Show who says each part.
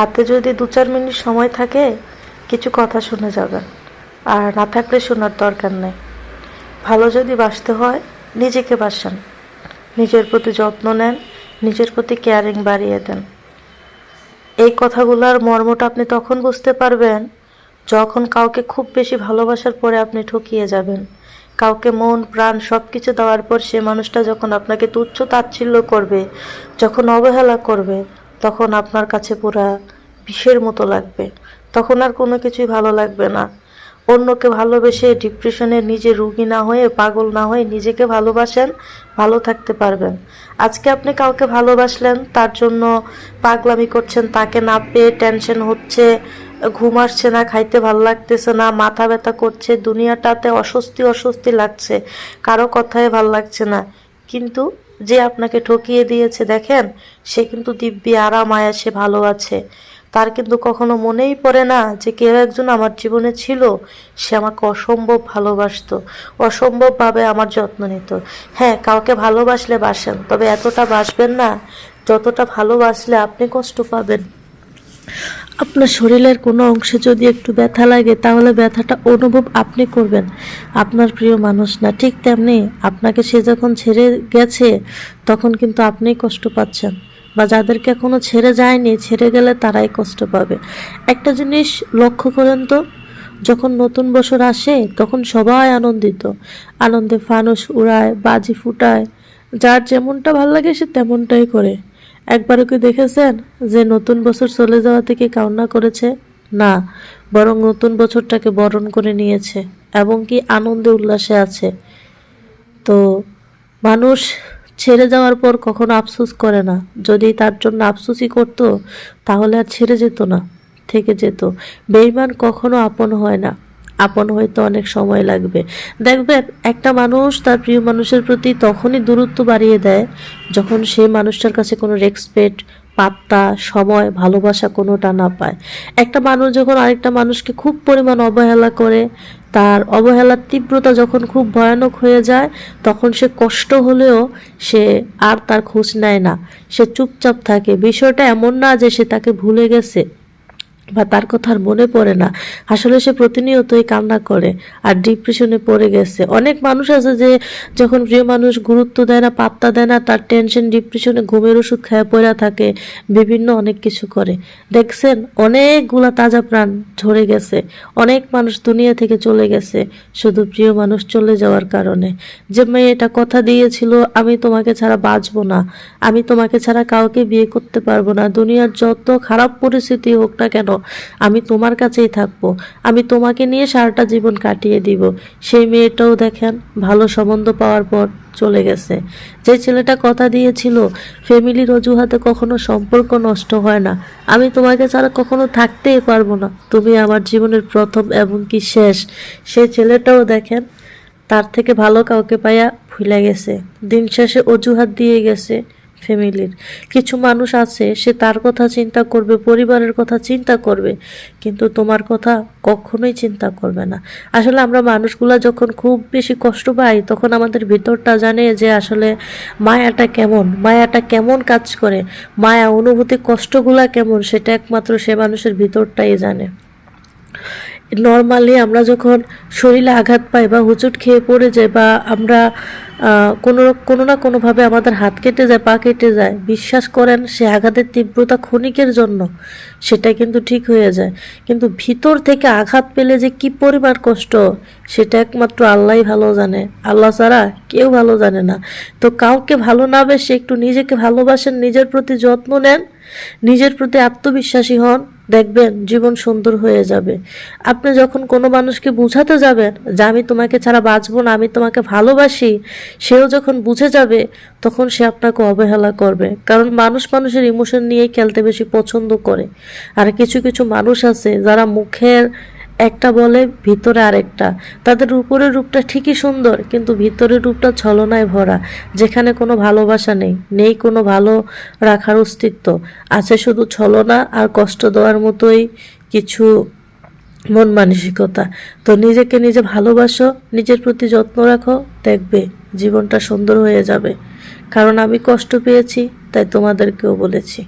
Speaker 1: হাতে যদি দু চার মিনিট সময় থাকে, কিছু কথা শুনে যাবেন। আর না থাকলে শোনার দরকার নেই। ভালো যদি বাসতে হয়, নিজেকে বাসান নিজের প্রতি যত্ন নেন, নিজের প্রতি কেয়ারিং বাড়িয়ে দেন। এই কথাগুলোর মর্মটা আপনি তখন বুঝতে পারবেন, যখন কাউকে খুব বেশি ভালোবাসার পরে আপনি ঠকিয়ে যাবেন। কাউকে মন, প্রাণ সব কিছু দেওয়ার পর সে মানুষটা যখন আপনাকে তুচ্ছ তাচ্ছিল্য করবে, যখন অবহেলা করবে তখন আপনার কাছে পুরা বিষের মতো লাগবে। তখন আর কোনো কিছুই ভালো লাগবে না। অন্যকে ভালোবেসে ডিপ্রেশনে নিজে রুগী না হয়ে, পাগল না হয়ে নিজেকে ভালোবাসেন, ভালো থাকতে পারবেন। আজকে আপনি কাউকে ভালোবাসলেন, তার জন্য পাগলামি করছেন, তাকে না পেয়ে টেনশন হচ্ছে, ঘুম আসছে না, খাইতে ভালো লাগতেছে না, মাথা ব্যথা করছে, দুনিয়াটাতে অস্বস্তি অস্বস্তি লাগছে, কারও কথায় ভালো লাগছে না। কিন্তু যে আপনাকে ঠকিয়ে দিয়েছে, দেখেন, সে কিন্তু দিব্যি আরাম আয়াসে ভালো আছে। তার কিন্তু কখনো মনেই পড়ে না যে কেউ একজন আমার জীবনে ছিল, সে আমাকে অসম্ভব ভালোবাসত, অসম্ভবভাবে আমার যত্ন নিত। হ্যাঁ কাউকে ভালোবাসলে বাসেন, তবে এতটা বাসবেন না, যতটা ভালোবাসলে আপনি কষ্ট পাবেন। আপনার শরীরের কোনো অংশে যদি একটু ব্যথা লাগে, তাহলে ব্যথাটা অনুভব আপনি করবেন। আপনার প্রিয় মানুষ না, ঠিক তেমনি আপনাকে সে যখন ছেড়ে গেছে, তখন কিন্তু আপনিই কষ্ট পাচ্ছেন। বা যাদেরকে এখনও ছেড়ে যায়নি, ছেড়ে গেলে তারাই কষ্ট পাবে। একটা জিনিস লক্ষ্য করেন তো, যখন নতুন বছর আসে, তখন সবাই আনন্দিত। আনন্দে ফানুস উড়ায়, বাজি ফুটায়, যার যেমনটা ভালো লাগে সে তেমনটাই করে। একবারও কি দেখেছেন যে নতুন বছর চলে যাওয়া থেকে কান্না করেছে? না, বরং নতুন বছরটাকে বরণ করে নিয়েছে এবং কি আনন্দে উল্লাসে আছে। তো, মানুষ ছেড়ে যাওয়ার পর কখনো আফসোস করে না। যদি তার জন্য আফসোসই করতো, তাহলে আর ছেড়ে যেত না, থেকে যেত। বেইমান কখনো আপন হয় না। আপন হইতে অনেক সময় লাগবে। দেখবেন একটা মানুষ তার প্রিয় মানুষের প্রতি তখনই দূরত্ব বাড়িয়ে দেয় যখন সেই মানুষটার কাছে কোনো রেসপেক্ট পাত্তা, সময়, ভালোবাসা কোনোটা না পায়। একটা মানুষ যখন আরেকটা মানুষকে খুব পরিমাণ অবহেলা করে, তার অবহেলার তীব্রতা যখন খুব ভয়ানক হয়ে যায়, তখন সে কষ্ট হলেও সে আর তার খোঁজ নেয় না। সে চুপচাপ থাকে। বিষয়টা এমন না যে সে তাকে ভুলে গেছে। বা তার কথা আর মনে পড়ে না। আসলে সে প্রতিনিয়তই কান্না করে আর ডিপ্রেশনে পড়ে গেছে। অনেক মানুষ আছে যে, যখন প্রিয় মানুষ গুরুত্ব দেয় না, পাত্তা দেয় না, তার টেনশন ডিপ্রেশনে ঘুমের ওষুধ খায়, পড়ে থাকে, বিভিন্ন অনেক কিছু করে। দেখছেন, অনেকগুলা তাজা প্রাণ ঝরে গেছে। অনেক মানুষ দুনিয়া থেকে চলে গেছে, শুধু প্রিয় মানুষ চলে যাওয়ার কারণে। যে মেয়ে এটা কথা দিয়েছিল, আমি তোমাকে ছাড়া বাঁচবো না। আমি তোমাকে ছাড়া কাউকে বিয়ে করতে পারব না। দুনিয়ার যত খারাপ পরিস্থিতি হোক না কেন আমি তোমার কাছেই থাকব। আমি তোমাকে নিয়ে সারাটা জীবন কাটিয়ে দিব। সেই মেয়েটাও দেখেন, ভালো সম্বন্ধ পাওয়ার পর চলে গেছে। যে ছেলেটা কথা দিয়েছিল, ফ্যামিলির অজুহাতে কখনো সম্পর্ক নষ্ট হয় না। আমি তোমাকে ছাড়া কখনো থাকতেই পারব না। তুমি আমার জীবনের প্রথম এবং কি শেষ। সেই ছেলেটাও দেখেন, তার থেকে ভালো কাউকে পাইয়া ভুলে গেছে। দিন শেষে অজুহাত দিয়ে গেছে। ফ্যামিলির। কিছু মানুষ আছে, সে তার কথা চিন্তা করবে, পরিবারের কথা চিন্তা করবে, কিন্তু তোমার কথা কখনোই চিন্তা করবে না। আসলে আমরা মানুষগুলা যখন খুব বেশি কষ্ট পাই, তখন আমাদের ভিতরটা জানে যে আসলে মায়াটা কেমন মায়াটা কেমন কাজ করে, মায়া, অনুভূতি, কষ্টগুলা কেমন, সেটা একমাত্র সে মানুষের ভিতরটাই জানে। নর্মালি আমরা যখন শরীরে আঘাত পাই বা হুচুট খেয়ে পড়ে যায় বা আমরা কোনো কোনো না কোনোভাবে আমাদের হাত কেটে যায়, পা কেটে যায়, বিশ্বাস করেন সে আঘাতের তীব্রতা ক্ষণিকের জন্য সেটা কিন্তু ঠিক হয়ে যায়। কিন্তু ভিতর থেকে আঘাত পেলে যে কি পরিমাণ কষ্ট, সেটা একমাত্র আল্লাহই ভালো জানে। আল্লাহ ছাড়া কেউ ভালো জানে না। তো কাউকে ভালো না বেশে একটু নিজেকে ভালোবাসেন, নিজের প্রতি যত্ন নেন, নিজের প্রতি আত্মবিশ্বাসী হন দেখবেন জীবন সুন্দর হয়ে যাবে। আপনি যখন কোনো মানুষকে বুঝাতে যাবেন যে আমি তোমাকে ছাড়া বাঁচবো না, আমি তোমাকে ভালোবাসি, সেও যখন বুঝে যাবে, তখন সে আপনাকে অবহেলা করবে। কারণ মানুষ মানুষের ইমোশন নিয়েই খেলতে বেশি পছন্দ করে। আর কিছু কিছু মানুষ আছে যারা মুখের একটা বলে, ভিতরে আরেকটা। তাদের উপরের রূপটা ঠিকই সুন্দর, কিন্তু ভিতরের রূপটা ছলনায় ভরা, যেখানে কোনো ভালোবাসা নেই নেই কোনো ভালো রাখার অস্তিত্ব। আছে শুধু ছলনা আর কষ্ট দেওয়ার মতোই কিছু মন মানসিকতা। তো নিজেকে নিজে ভালোবাসো, নিজের প্রতি যত্ন রাখো, দেখবে জীবনটা সুন্দর হয়ে যাবে। কারণ আমি কষ্ট পেয়েছি, তাই তোমাদেরকেও বলেছি।